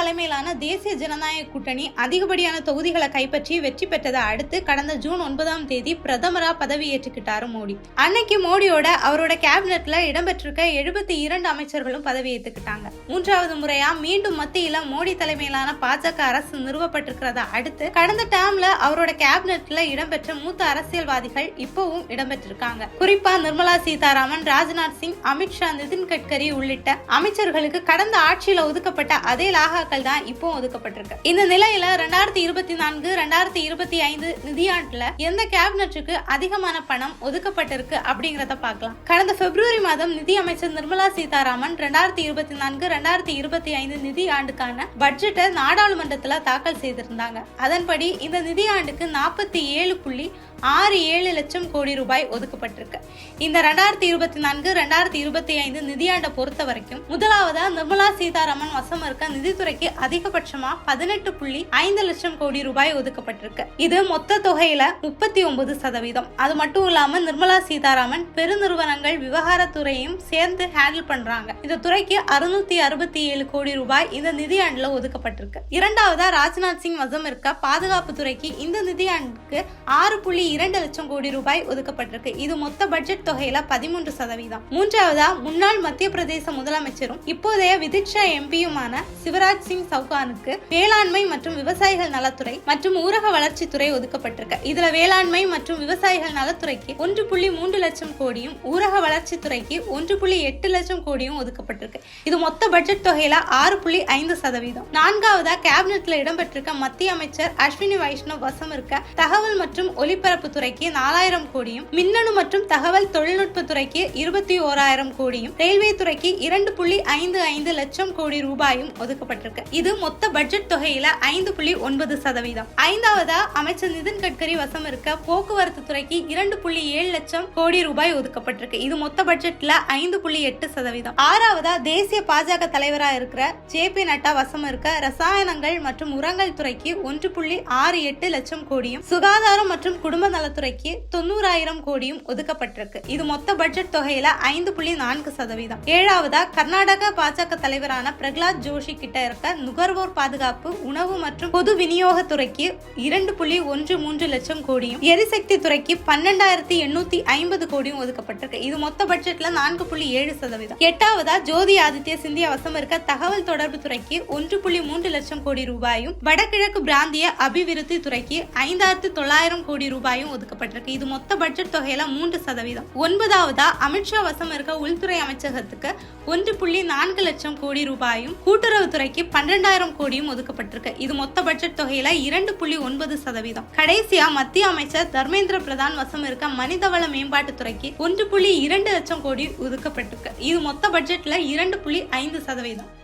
தலைமையிலான தேசிய ஜனநாயக கூட்டணி அதிகப்படியான தொகுதிகளை கைப்பற்றி வெற்றி பெற்றதை அடுத்து கடந்த ஜூன் ஒன்பதாம் தேதி பிரதமரா பதவியேற்றுக்கிட்டாரு மோடி. அன்னைக்கு மோடியோட அவரோட கேபினெட்ல இடம்பெற்றிருக்க எழுபத்தி இரண்டு அமைச்சர்களும் பதவி ஏற்றுக்கிட்டாங்க மூன்றாவது முறையா மீண்டும் மத்தியில மோடி தலைமையிலான பாஜக அரசு நிறுவப்பட்டிருக்கிறத அடுத்து கடந்த டேர்ம்ல அவரோட கேபினெட்ல இடம்பெற்ற மூத்த அரசியல்வாதிகள் இப்பவும் இடம்பெற்றிருக்காங்க. குறிப்பா நிர்மலா சீதாராமன் ராஜ்நாத் சிங் அமித்ஷா நிதின் கட்கரி உள்ளிட்ட அமைச்சர்களுக்கு கடந்த ஆட்சியில ஒதுக்கப்பட்ட அதே லாகாக்கள் தான் இப்போ ஒதுக்கப்பட்டிருக்கு. இந்த நிலையில ரெண்டாயிரத்தி இருபத்தி நான்கு ரெண்டாயிரத்தி இருபத்தி ஐந்து நிதியாண்டுல எந்த கேபினெட்டுக்கு அதிகமான பணம் ஒதுக்கப்பட்டிருக்கு அப்படிங்கறத பார்க்கலாம். கடந்த பிப்ரவரி மாதம் நிதி அமைச்சர் நிர்மலா சீதாராமன் ரெண்டாயிரத்தி இருபத்தி நான்கு ரெண்டாயிரத்தி இருபத்தி ஐந்து நிதி ஆண்டுக்கான பட்ஜெட்டை நாடாளுமன்றத்துல தாக்கல் செய்திருந்தாங்க. அதன்படி இந்த நிதியாண்டுக்கு நாற்பத்தி ஏழு புள்ளி ஆறு ஏழு லட்சம் கோடி ரூபாய் ஒதுக்கப்பட்டிருக்கு. இந்த ரெண்டாயிரத்தி இருபத்தி நான்கு ரெண்டாயிரத்தி இருபத்தி ஐந்து நிதியாண்டை பொறுத்த வரைக்கும் முதலாவதா நிர்மலா சீதாராமன் வசம் இருக்க நிதித்துறைக்கு அதிகபட்சமா பதினெட்டு புள்ளி ஐந்து லட்சம் கோடி ரூபாய் ஒதுக்கப்பட்டிருக்கு. இது மொத்த தொகையில முப்பத்தி ஒன்பது சதவீதம். அது மட்டும் இல்லாம நிர்மலா சீதாராமன் பெருநிறுவனங்கள் விவகாரத்துறையும் சேர்ந்து ஹேண்டில் பண்றாங்க. இந்த துறைக்கு அறுநூத்தி அறுபத்தி ஏழு கோடி ரூபாய் இந்த நிதியாண்டுல ஒதுக்கப்பட்டிருக்கு. இரண்டாவதா ராஜ்நாத் சிங் வசம் இருக்க பாதுகாப்பு துறைக்கு இந்த நிதியாண்டுக்கு ஆறு புள்ளி இரண்டு லட்சம் கோடி ரூபாய் ஒதுக்கப்பட்டிருக்கு. இது மொத்த பட்ஜெட் தொகையில பதிமூன்று சதவீதம். மூன்றாவதா முன்னாள் மத்திய பிரதேச முதலமைச்சரும் இப்போதைய விதிக்ஷா எம்பியுமான சிவராஜ் சிங் சௌகானுக்கு வேளாண்மை மற்றும் விவசாயிகள் நலத்துறை மற்றும் ஊரக வளர்ச்சித்துறை ஒதுக்கப்பட்டிருக்கு. இதுல வேளாண்மை மற்றும் விவசாயிகள் நலத்துறைக்கு ஒன்று புள்ளி மூன்று லட்சம் கோடியும் ஊரக வளர்ச்சித்துறைக்கு ஒன்று புள்ளி எட்டு லட்சம் கோடியும் ஒதுக்கப்பட்டிருக்கு. இது மொத்த பட்ஜெட் தொகையில ஆறு புள்ளி ஐந்து சதவீதம். நான்காவதா கேபினெட்ல இடம்பெற்றிருக்க மத்திய அமைச்சர் அஸ்வினி வைஷ்ணவ் வசம் இருக்க தகவல் மற்றும் ஒலிபரப்பு துறைக்கு நாலாயிரம் கோடியும் மின்னணு மற்றும் தகவல் தொழில்நுட்பத்துறைக்கு இருபத்தி ஓராயிரம் கோடியும் ரயில்வே துறைக்கு இரண்டு புள்ளி ஐந்து ஐந்து லட்சம் கோடி ரூபாயும் ஒதுக்கப்பட்டிருக்கு. இது மொத்த பட்ஜெட் தொகையில ஐந்து புள்ளி ஒன்பது சதவீதம். ஐந்தாவதா அமைச்சர் நிதின் கட்கரி வசம் இருக்க போக்குவரத்து துறைக்கு இரண்டு புள்ளி ஏழு லட்சம் கோடி ரூபாய் ஒதுக்கப்பட்டிருக்கு. இது மொத்த பட்ஜெட்ல ஐந்து புள்ளி எட்டு சதவீதம். ஆறாவதா தேசிய பாஜக தலைவராக இருக்கிற ஜே பி நட்டா வசம் இருக்க ரசாயனங்கள் மற்றும் உரங்கள் துறைக்கு ஒன்று புள்ளி ஆறு எட்டு லட்சம் கோடியும் சுகாதாரம் மற்றும் குடும்ப நலத்துறைக்கு தொண்ணூறாயிரம் கோடியும் ஒதுக்கப்பட்டிருக்கு. இது மொத்த பட்ஜெட் தொகையில ஐந்து புள்ளி நான்கு சதவீதம். ஏழாவதா கர்நாடக பாஜக தலைவரான பிரகலாத் ஜோஷி கிட்ட இருக்க நுகர்வோர் பாதுகாப்பு உணவு மற்றும் பொது விநியோகத்துறைக்கு இரண்டு புள்ளி ஒன்று மூன்று லட்சம் கோடியும் எரிசக்தி துறைக்கு பன்னெண்டாயிரத்தி எண்ணூத்தி ஐம்பது கோடியும் ஒதுக்கப்பட்டிருக்கு. இது மொத்த பட்ஜெட்ல நான்கு புள்ளி ஏழு சதவீதம். எட்டாவதா ஜோதி ஆதித்ய சிந்தியா வசம் இருக்க தகவல் தொடர்பு துறைக்கு ஒன்று புள்ளி மூன்று லட்சம் கோடி ரூபாயும் வடகிழக்கு பிராந்திய அபிவிருத்தி துறைக்கு ஐந்தாயிரத்தி தொள்ளாயிரம் கோடி ரூபாயும் ஒதுக்கப்பட்டிருக்கு. இது மொத்த பட்ஜெட் தொகையில மூன்று சதவீதம். ஒன்பதாவதா அமித்ஷா வசம் இருக்க உள்துறை அமைச்சகத்துக்கு ஒன்று புள்ளி நான்கு லட்சம் கோடி ரூபாயும் கூட்டுறவுத்துறைக்கு பன்னிரெண்டாயிரம் கோடியும் ஒதுக்கப்பட்டிருக்கு. இது மொத்த பட்ஜெட் தொகையில இரண்டு புள்ளி ஒன்பது சதவீதம். கடைசியா மத்திய அமைச்சர் தர்மேந்திர பிரதான் வசம் இருக்க மனிதவள மேம்பாட்டுத்துறைக்கு ஒன்று புள்ளி இரண்டு லட்சம் கோடி ஒதுக்கப்பட்டிருக்கு. இது மொத்த பட்ஜெட்ல இரண்டு புள்ளி ஐந்து சதவீதம்.